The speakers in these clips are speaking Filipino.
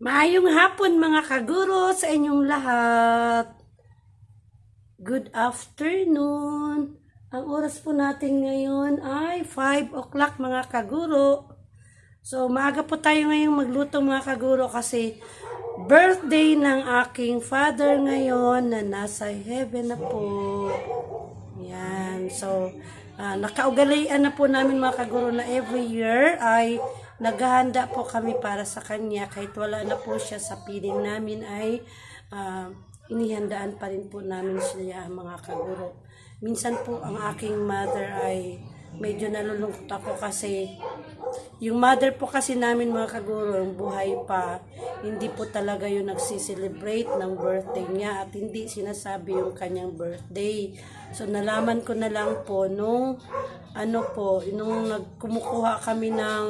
Maayong hapon mga kaguro sa inyong lahat. Good afternoon. Ang oras po natin ngayon ay 5 o'clock mga kaguro. So maaga po tayo ngayong magluto mga kaguro kasi birthday ng aking father ngayon na nasa heaven na po. Yan. So, ah, nakaugalian na po namin mga kaguro na every year ay naghahanda po kami para sa kanya kahit wala na po siya sa piling namin ay ah, inihandaan pa rin po namin siya mga kaguro. Minsan po ang aking mother ay medyo nalulungkot ako kasi yung mother po kasi namin mga kaguro, yung buhay pa, hindi po talaga yung nagsiselebrate ng birthday niya at hindi sinasabi yung kanyang birthday. So nalaman ko na lang po nung ano po, nung nagkumukuha kami ng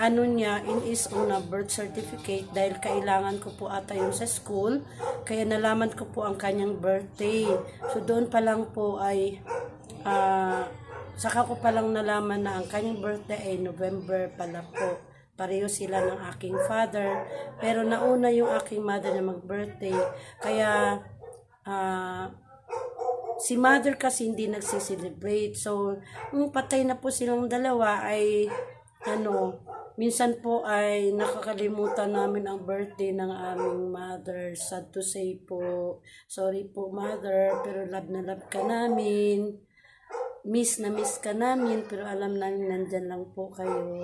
ano niya in is own birth certificate dahil kailangan ko po ata yun sa school. Kaya nalaman ko po ang kanyang birthday. So doon pa lang po ay ah saka ko pa lang nalaman na ang kanyang birthday ay November pala po. Pareho sila ng aking father. Pero nauna yung aking mother na mag-birthday. Kaya ah si mother kasi hindi nagsiselebrate. So, nung patay na po silang dalawa ay, ano, minsan po ay nakakalimutan namin ang birthday ng aming mother. Sad to say po, sorry po mother, pero love na love ka namin. Miss na miss ka namin, pero alam namin nandyan lang po kayo.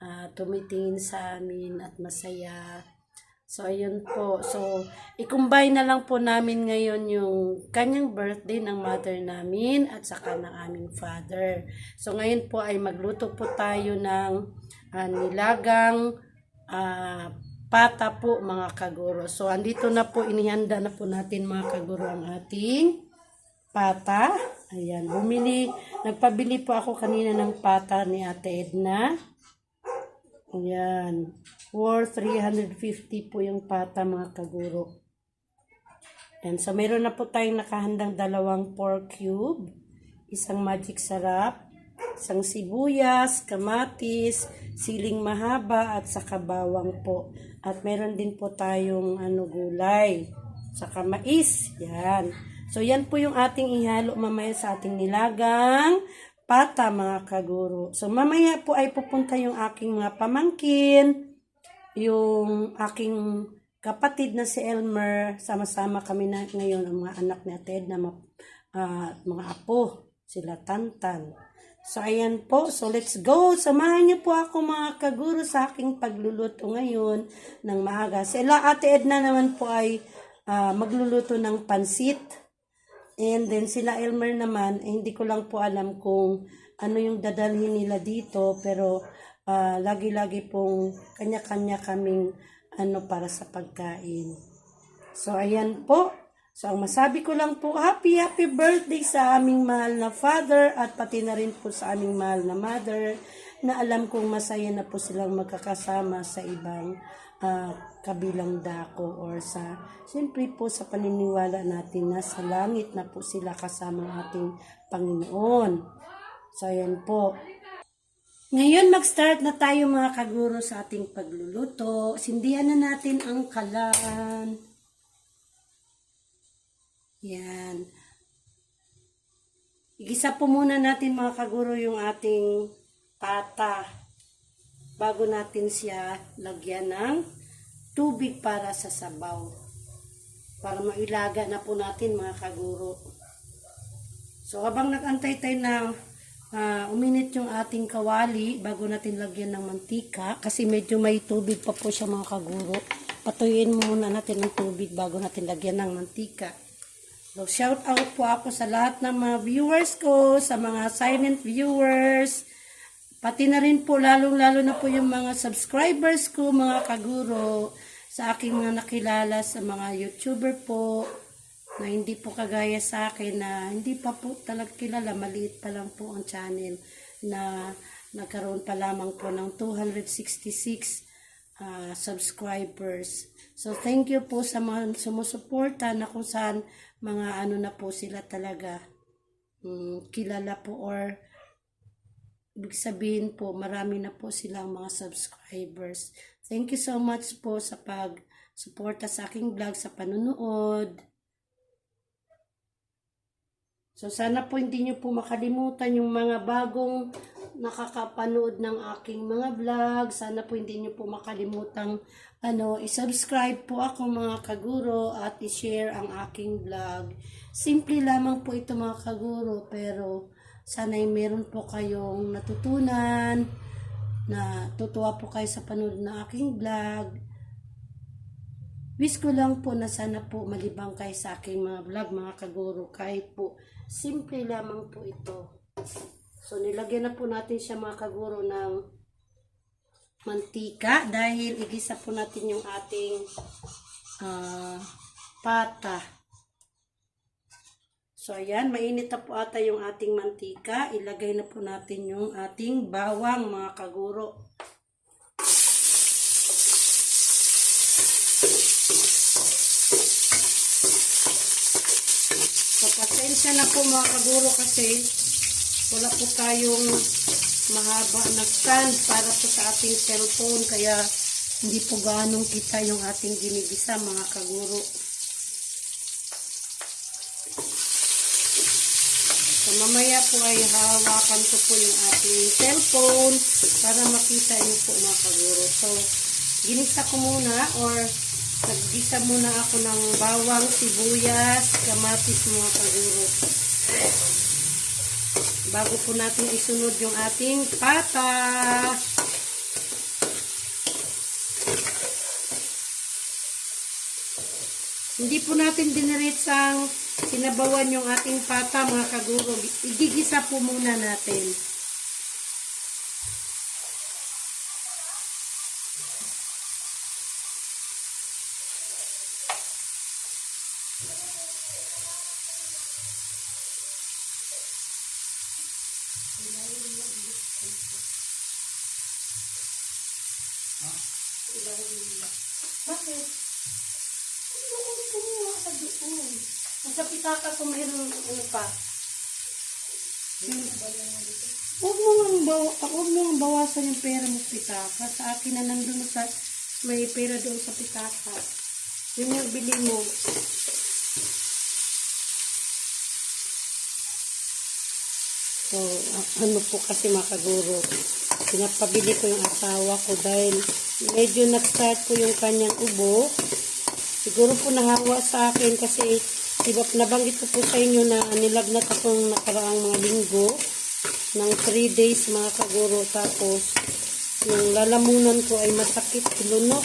ah, tumitingin sa amin at masaya. So, ayun po. So, i-combine na lang po namin ngayon yung kanyang birthday ng mother namin at saka ng aming father. So, ngayon po ay magluto po tayo ng ah, nilagang ah, pata po mga kaguro. So, andito na po, inihanda na po natin mga kaguro ang ating pata. Ayan, bumili, nagpabili po ako kanina ng pata ni Ate Edna. Ayan. For 350 po yung pata mga kaguro. Ayan. So, meron na po tayong nakahandang dalawang pork cube. Isang magic sarap. Isang sibuyas, kamatis, siling mahaba, at saka bawang po. At meron din po tayong ano, gulay. Saka mais. Yan. So, yan po yung ating ihalo mamaya sa ating nilagang pata mga kaguro. So mamaya po ay pupunta yung aking mga pamangkin, yung aking kapatid na si Elmer, sama-sama kami na ngayon ang mga anak ni Ted na ah, mga apo, sila Tantan. So ayan po, so let's go. Samahan niyo po ako mga kaguro sa aking pagluluto ngayon ng maaga. Sila Ate Edna naman po ay ah, magluluto ng pansit. And then sila Elmer naman, eh, hindi ko lang po alam kung ano yung dadalhin nila dito pero ah, lagi-lagi pong kanya-kanya kaming ano para sa pagkain. So ayan po. So ang masabi ko lang po, happy happy birthday sa aming mahal na father at pati na rin po sa aming mahal na mother na alam kong masaya na po silang magkakasama sa ibang ah, kabilang dako or sa siyempre po sa paniniwala natin na sa langit na po sila kasama ating Panginoon. So ayan po. Ngayon mag-start na tayo mga kaguro sa ating pagluluto. Sindihan na natin ang kalan. Yan. Igisa po muna natin mga kaguro yung ating pata bago natin siya lagyan ng tubig para sa sabaw. Para mailaga na po natin mga kaguro. So habang nagantay tayo na ah, uminit yung ating kawali bago natin lagyan ng mantika kasi medyo may tubig pa po siya mga kaguro. Patuyuin muna natin ng tubig bago natin lagyan ng mantika. So, shout out po ako sa lahat ng mga viewers ko, sa mga silent viewers, pati na rin po, lalong-lalo na po yung mga subscribers ko, mga kaguro, sa aking mga nakilala sa mga YouTuber po, na hindi po kagaya sa akin na hindi pa po talaga kilala, maliit pa lang po ang channel na nagkaroon pa lamang po ng 266 ah, subscribers. So, thank you po sa mga sumusuporta na kung saan mga ano na po sila talaga mm, kilala po or ibig sabihin po, marami na po silang mga subscribers. Thank you so much po sa pag-suporta sa aking vlog, sa panunood. So sana po hindi nyo po makalimutan yung mga bagong nakakapanood ng aking mga vlog. Sana po hindi nyo po makalimutang ano, i-subscribe po ako mga kaguro at i-share ang aking vlog. Simple lamang po ito mga kaguro pero sana'y meron po kayong natutunan na tutuwa po kayo sa panood ng aking vlog. Wish ko lang po na sana po malibang kayo sa aking mga vlog, mga kaguro. Kahit po, simple lamang po ito. So, nilagyan na po natin siya mga kaguro ng mantika dahil igisa po natin yung ating ah, pata. So, ayan, mainit na po ata yung ating mantika. Ilagay na po natin yung ating bawang mga kaguro. So, pasensya na po mga kaguro kasi wala po tayong mahaba na stand para po sa ating cellphone kaya hindi po ganong kita yung ating ginigisa mga kaguro. So, mamaya po ay hawakan ko po yung ating cellphone para makita niyo po mga kaguro. So, ginisa ko muna or naggisa muna ako ng bawang, sibuyas, kamatis mga kaguro. Bago po natin isunod yung ating pata. Hindi po natin diniritsang sinabawan yung ating pata mga kaguro. Igigisa po muna natin. Bakit? Ano ko kumuha sa doon? Nasa pitaka ko mayroon ano pa. Huwag mo nga bawa, huwag mo nga bawasan yung pera mo pitaka. Sa akin na nandun sa may pera doon sa pitaka. Yun yung bili mo. So, ano po kasi mga kaguro, pinapabili ko yung asawa ko dahil medyo nag-start po yung kanyang ubo. Siguro po nahawa sa akin kasi diba, nabanggit ko po sa inyo na nilagnat akong nakaraang mga linggo ng 3 days mga kaguro. Tapos, yung lalamunan ko ay masakit, lunok.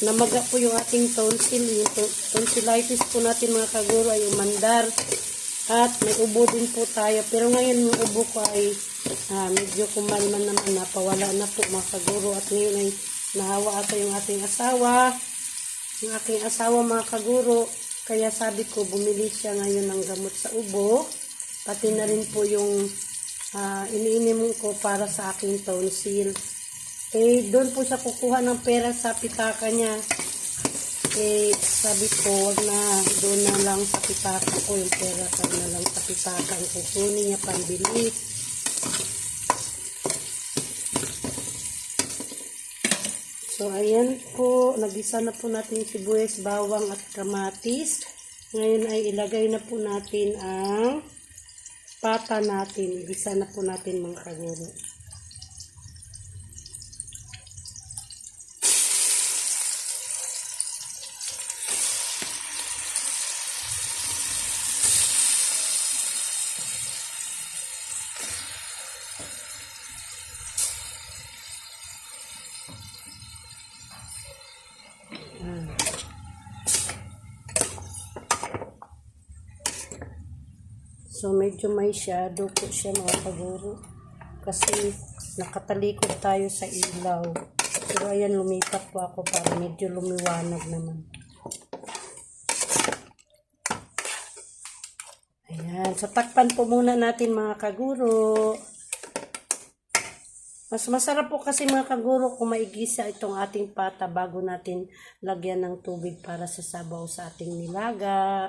Namaga po yung ating tonsil. Yung to- tonsillitis po natin mga kaguro ay umandar. At may ubo din po tayo. Pero ngayon yung ubo ko ay ah, medyo kumalman naman. Napawala na po mga kaguro. At ngayon ay nahawa ata yung ating asawa. Yung aking asawa mga kaguro. Kaya sabi ko bumili siya ngayon ng gamot sa ubo. Pati na rin po yung ah, iniinim ko para sa aking tonsil. Eh, doon po siya kukuha ng pera sa pitaka niya. Eh, sabi ko, wag na, doon na lang sa pitaka ko yung pera. Kaya na lang sa pitaka kukunin niya pambili. So, ayan po. Nagisa na po natin sibuyas, bawang at kamatis. Ngayon ay ilagay na po natin ang pata natin. Igisa na po natin mga kaguro. So, medyo may shadow po siya mga kaguro. Kasi nakatalikod tayo sa ilaw. Pero ayan, lumipat po ako para medyo lumiwanag naman. Ayan. So, takpan po muna natin mga kaguro. Mas masarap po kasi mga kaguro kung maigisa itong ating pata bago natin lagyan ng tubig para sa sabaw sa ating nilaga.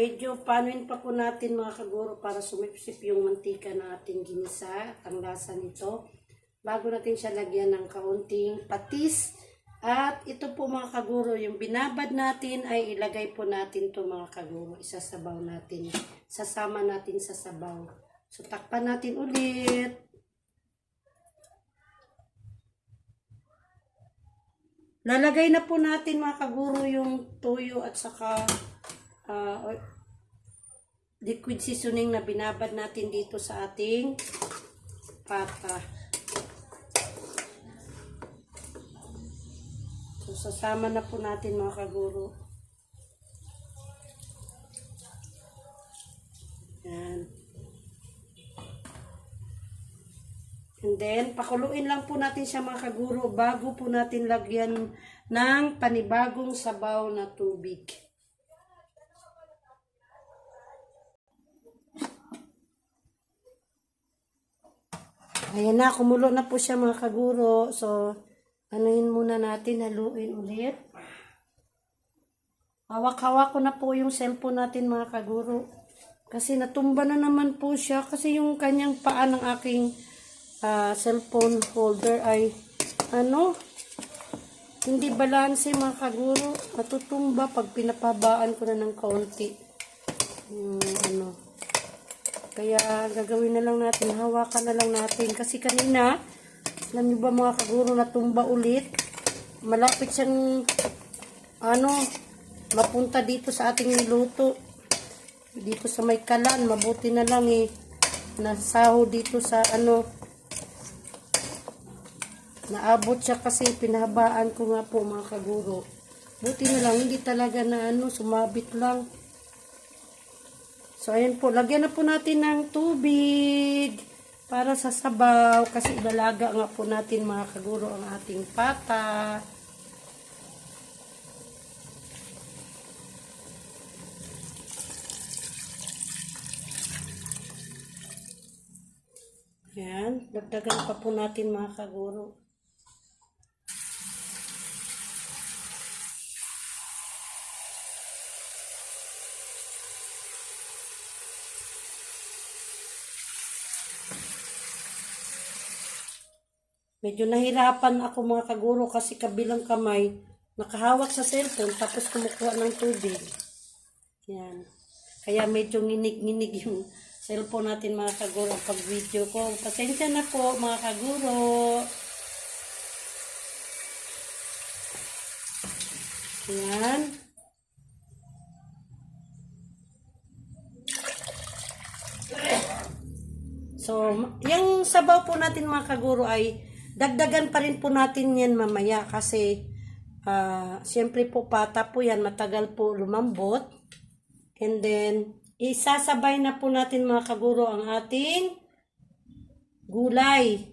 medyo panuin pa po natin mga kaguro para sumipsip yung mantika na ating ginisa, ang lasa nito. Bago natin siya lagyan ng kaunting patis. At ito po mga kaguro, yung binabad natin ay ilagay po natin to mga kaguro. Isasabaw natin. Sasama natin sa sabaw. So, takpan natin ulit. Lalagay na po natin mga kaguro yung tuyo at saka o- liquid seasoning na binabad natin dito sa ating pata. So, sasama na po natin mga kaguro. Yan. And then, pakuluin lang po natin siya mga kaguro bago po natin lagyan ng panibagong sabaw na tubig. Ayan na, kumulo na po siya mga kaguro. So, anuhin muna natin, haluin ulit. Hawak-hawak ko na po yung cellphone natin mga kaguro. Kasi natumba na naman po siya. Kasi yung kanyang paa ng aking ah, cellphone holder ay ano, hindi balanse mga kaguro. Natutumba pag pinapabaan ko na ng kaunti. Yung ano, kaya gagawin na lang natin, hawakan na lang natin. Kasi kanina, alam niyo ba mga kaguro, natumba ulit. Malapit siyang, ano, mapunta dito sa ating niluto. Dito sa may kalan, mabuti na lang eh. Nasaho dito sa ano, naabot siya kasi pinahabaan ko nga po mga kaguro. Buti na lang, hindi talaga na ano, sumabit lang. So, ayan po. Lagyan na po natin ng tubig para sa sabaw. Kasi ibalaga nga po natin mga kaguro ang ating pata. Ayan. Dagdagan pa po natin mga kaguro. Medyo nahirapan ako mga kaguro kasi kabilang kamay nakahawak sa cellphone tapos kumukuha ng tubig. Yan. Kaya medyo nginig-nginig yung cellphone natin mga kaguro pag video ko. Pasensya na po mga kaguro. Yan. So, yung sabaw po natin mga kaguro ay dagdagan pa rin po natin yan mamaya kasi ah siyempre po pata po yan, matagal po lumambot. And then, isasabay na po natin mga kaguro ang ating gulay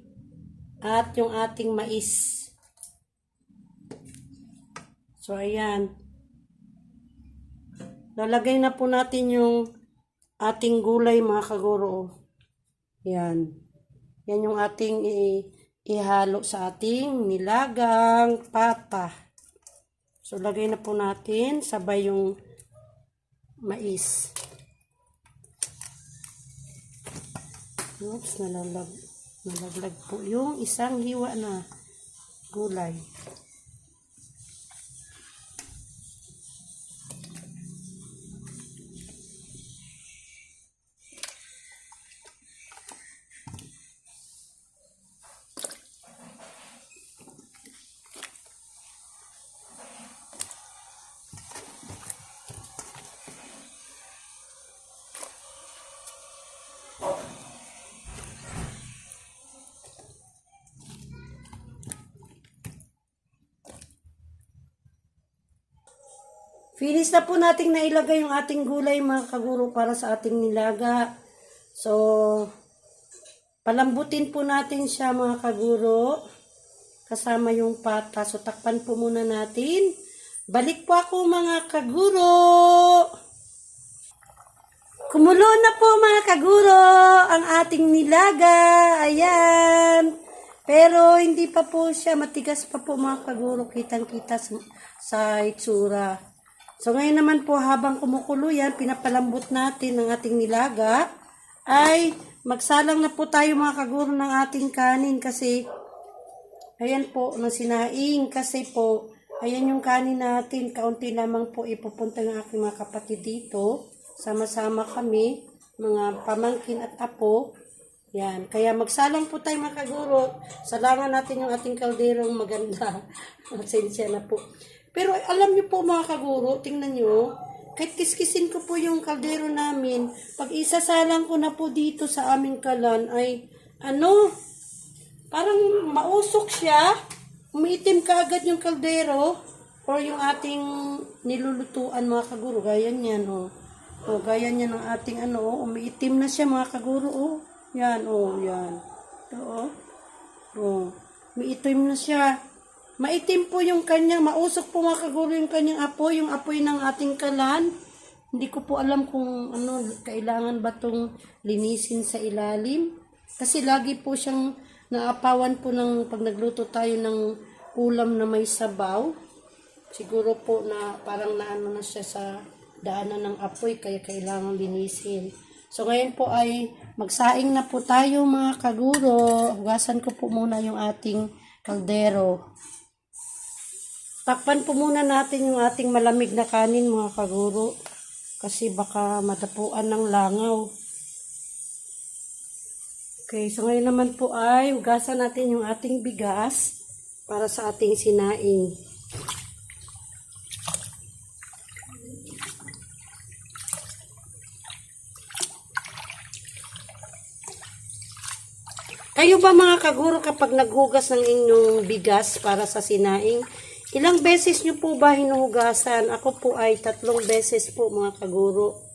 at yung ating mais. So, ayan. Lalagay na po natin yung ating gulay mga kaguro. Yan. Yan yung ating i- ihalo sa ating nilagang pata. So, lagay na po natin sabay yung mais. Oops, nalalag, nalaglag po yung isang hiwa na gulay. Finish na po nating nailagay yung ating gulay mga kaguro para sa ating nilaga. So, Palambutin po natin siya mga kaguro. Kasama yung pata. So takpan po muna natin. Balik po ako mga kaguro. Kumulo na po mga kaguro ang ating nilaga. Ayan. Pero hindi pa po siya matigas pa po mga kaguro. Kitang-kita sa, sa itsura. So ngayon naman po habang kumukulo yan, pinapalambot natin ang ating nilaga. Ay magsalang na po tayo mga kaguro ng ating kanin kasi ayan po ng sinaing kasi po ayan yung kanin natin. Kaunti lamang po ipupunta ng aking mga kapatid dito. Sama-sama kami, mga pamangkin at apo. Yan. Kaya magsalang po tayo mga kaguro. Salangan natin yung ating kalderong maganda. Pasensya na po. Pero alam niyo po mga kaguro, tingnan niyo, kahit kiskisin ko po yung kaldero namin, pag isasalang ko na po dito sa aming kalan ay, ano, parang mausok siya, umiitim ka agad yung kaldero, or yung ating nilulutuan mga kaguro, gaya niyan, oh. O, gaya niyan ng ating ano, umiitim na siya mga kaguro, oh. Yan, oh, yan. Ito, oh. Oh, umiitim na siya. Maitim po yung kanyang, mausok po mga kaguro yung kanyang apoy, yung apoy ng ating kalan. Hindi ko po alam kung ano, kailangan ba itong linisin sa ilalim. Kasi lagi po siyang naapawan po ng pag nagluto tayo ng ulam na may sabaw. Siguro po na parang naano na siya sa daanan ng apoy kaya kailangan linisin. So ngayon po ay magsaing na po tayo mga kaguro. Hugasan ko po muna yung ating kaldero. Takpan po muna natin yung ating malamig na kanin mga kaguro. Kasi baka madapuan ng langaw. Okay, so ngayon naman po ay hugasan natin yung ating bigas para sa ating sinaing. Kayo ba mga kaguro kapag naghugas ng inyong bigas para sa sinaing, ilang beses nyo po ba hinuhugasan? Ako po ay tatlong beses po mga kaguro.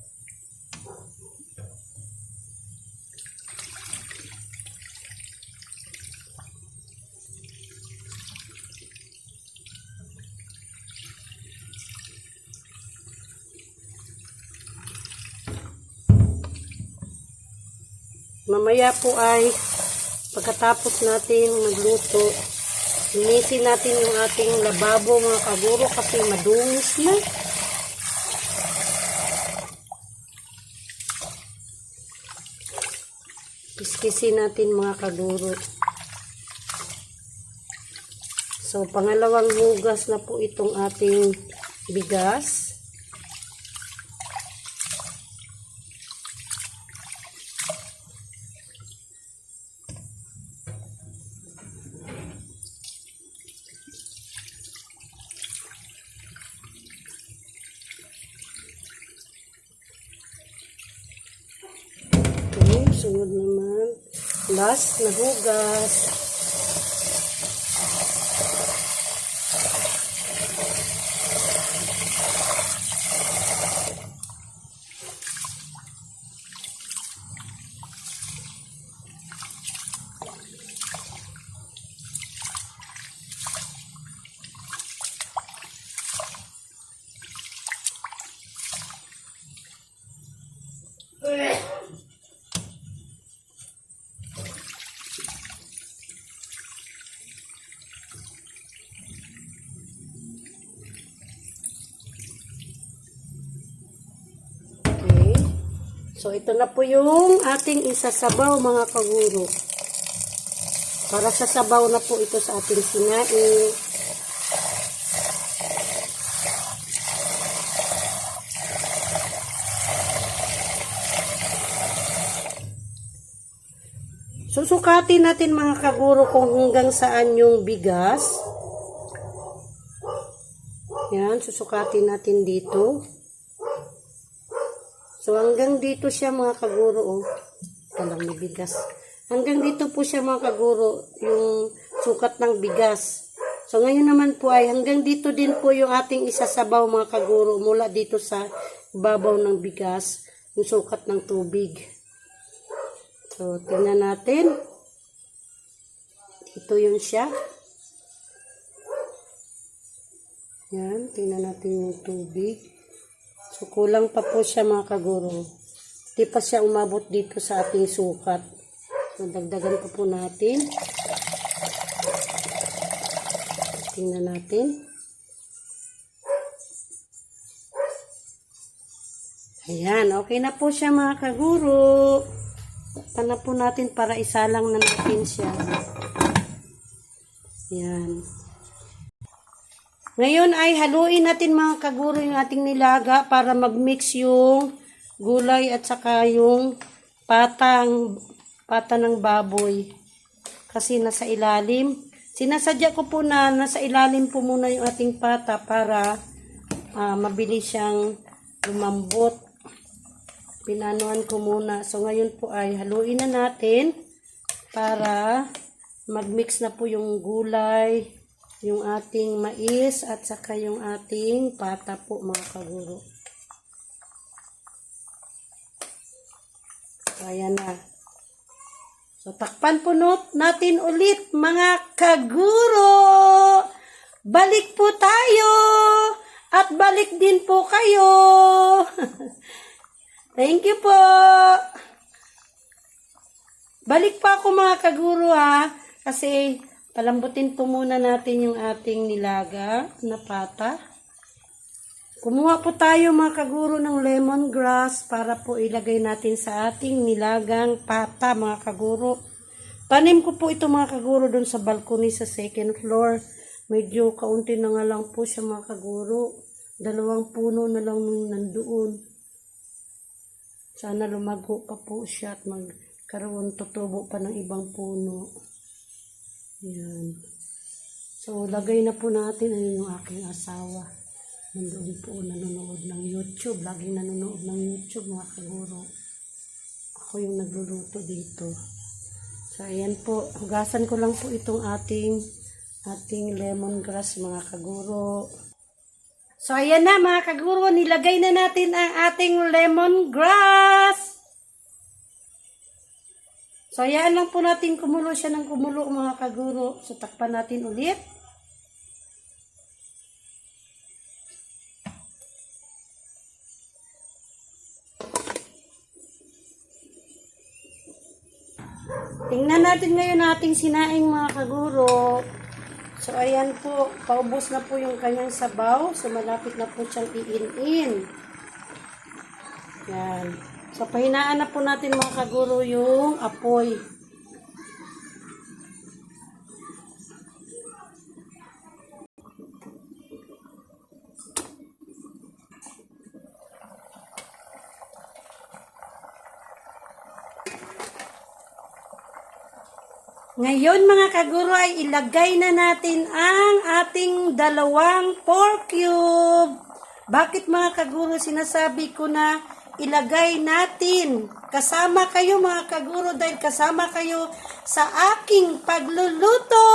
Mamaya po ay pagkatapos natin magluto, linisin natin yung ating lababo mga kaguro kasi madungis na. Kiskisin natin mga kaguro. So, pangalawang hugas na po itong ating bigas. Last na hugas. Okay. So, ito na po yung ating isasabaw mga kaguro. Para sa sabaw na po ito sa ating sinaing. Susukatin natin mga kaguro kung hanggang saan yung bigas. Yan, susukatin natin dito. So, hanggang dito siya mga kaguro, oh. Talang may bigas. Hanggang dito po siya mga kaguro, yung sukat ng bigas. So, ngayon naman po ay hanggang dito din po yung ating isasabaw mga kaguro mula dito sa babaw ng bigas, yung sukat ng tubig. So, tingnan natin. Ito yun siya. Yan, tingnan natin yung tubig. So, kulang pa po siya mga kaguro. Di pa siya umabot dito sa ating sukat. So, dagdagan pa po natin. Tingnan natin. Ayan, okay na po siya mga kaguro. Takpan po natin para isalang na natin siya. Ayan. Ngayon ay haluin natin mga kaguro yung ating nilaga para mag-mix yung gulay at saka yung patang pata ng baboy. Kasi nasa ilalim. Sinasadya ko po na nasa ilalim po muna yung ating pata para ah, mabilis siyang lumambot. Pinanuan ko muna. So ngayon po ay haluin na natin para mag-mix na po yung gulay, yung ating mais at saka yung ating pata po mga kaguro. Ayan na. So takpan po natin ulit mga kaguro. Balik po tayo at balik din po kayo. Thank you po. Balik pa ako mga kaguro ha. Kasi palambutin po muna natin yung ating nilaga na pata. Kumuha po tayo mga kaguro ng lemongrass para po ilagay natin sa ating nilagang pata mga kaguro. Tanim ko po ito mga kaguro doon sa balcony sa second floor. Medyo kaunti na nga lang po siya mga kaguro. Dalawang puno na lang nung nandoon. Sana lumago pa po siya at magkaroon tutubo pa ng ibang puno. Yan. So, lagay na po natin. Ayun yung aking asawa. Nandoon po nanonood ng YouTube. Laging nanonood ng YouTube mga kaguro. Ako yung nagluluto dito. So, ayan po. Hugasan ko lang po itong ating ating lemongrass mga kaguro. So, ayan na mga kaguro, nilagay na natin ang ating lemongrass. So, ayan lang po natin kumulo siya ng kumulo mga kaguro. So, takpan natin ulit. Tingnan natin ngayon ating sinaing mga kaguro. So, ayan po, paubos na po yung kanyang sabaw. So, malapit na po siyang iin-in. Yan. So, pahinaan na po natin mga kaguro yung apoy. Ngayon mga kaguro ay ilagay na natin ang ating dalawang pork cube. Bakit mga kaguro sinasabi ko na ilagay natin? Kasama kayo mga kaguro dahil kasama kayo sa aking pagluluto.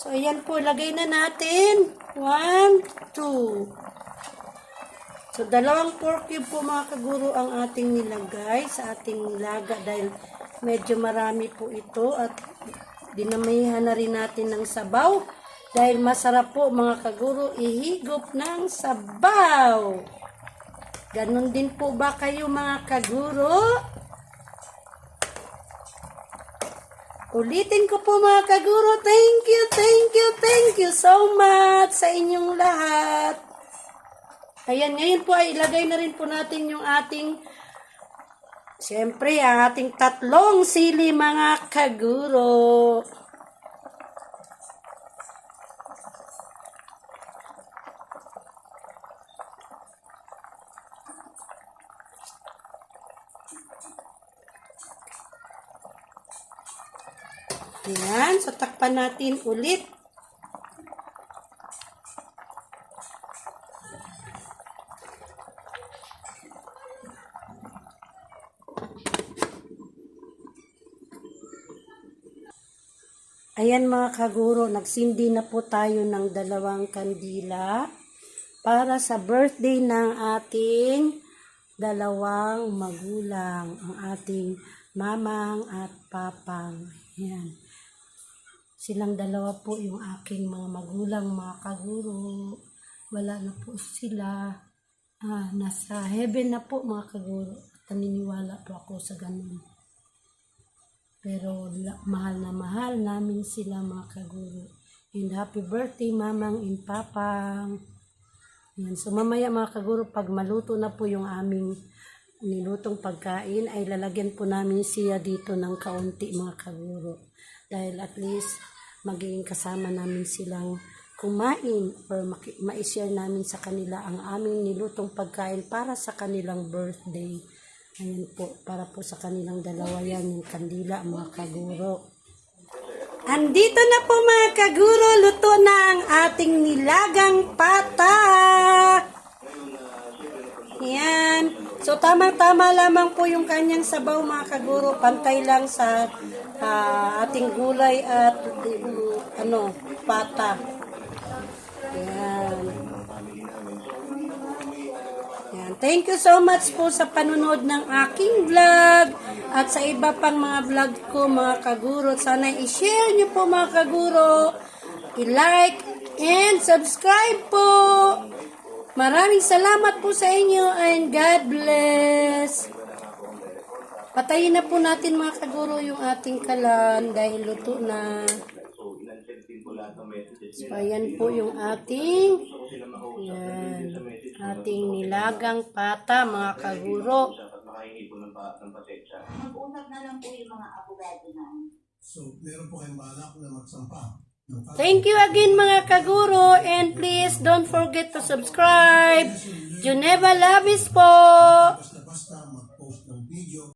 So ayan po, ilagay na natin. One, two. So, dalawang pork cube po mga kaguro ang ating nilagay sa ating nilaga dahil medyo marami po ito at dinamihan na rin natin ng sabaw dahil masarap po mga kaguro ihigop ng sabaw. Ganon din po ba kayo mga kaguro? Ulitin ko po mga kaguro, thank you, thank you, thank you so much sa inyong lahat. Ayan, ngayon po ay ilagay na rin po natin yung ating, siyempre, ang ating tatlong sili mga kaguro. Ayan, so takpan natin ulit. Ayan mga kaguro, nagsindi na po tayo ng dalawang kandila para sa birthday ng ating dalawang magulang, ang ating mamang at papang. Ayan. Silang dalawa po yung aking mga magulang, mga kaguro. Wala na po sila. Ah, nasa heaven na po mga kaguro. Naniniwala po ako sa ganun. Pero mahal na mahal namin sila mga kaguro. And happy birthday mamang and papang. Yan. So mamaya mga kaguro, pag maluto na po yung aming nilutong pagkain, ay lalagyan po namin siya dito ng kaunti mga kaguro. Dahil at least magiging kasama namin silang kumain or ma-share namin sa kanila ang aming nilutong pagkain para sa kanilang birthday. Ayan po, para po sa kanilang dalawa yan, yung kandila, mga kaguro. Andito na po mga kaguro, luto na ang ating nilagang pata. Yan. So tamang-tama lamang po yung kanyang sabaw mga kaguro, pantay lang sa ah, ating gulay at um, ano, pata. Yan. Yan. Thank you so much po sa panunod ng aking vlog at sa iba pang mga vlog ko mga kaguro. Sana i-share niyo po mga kaguro, i-like and subscribe po. Maraming salamat po sa inyo and God bless. Patayin na po natin mga kaguro yung ating kalan dahil luto na. So, ayan po yung ating yan, ating nilagang pata mga kaguro. Mag-usap na lang po yung mga abogado namin. So, meron po kayong balak na magsampa. Thank you again mga kaguro and please don't forget to subscribe. Juneva Labis po. Basta-basta mag-post ng video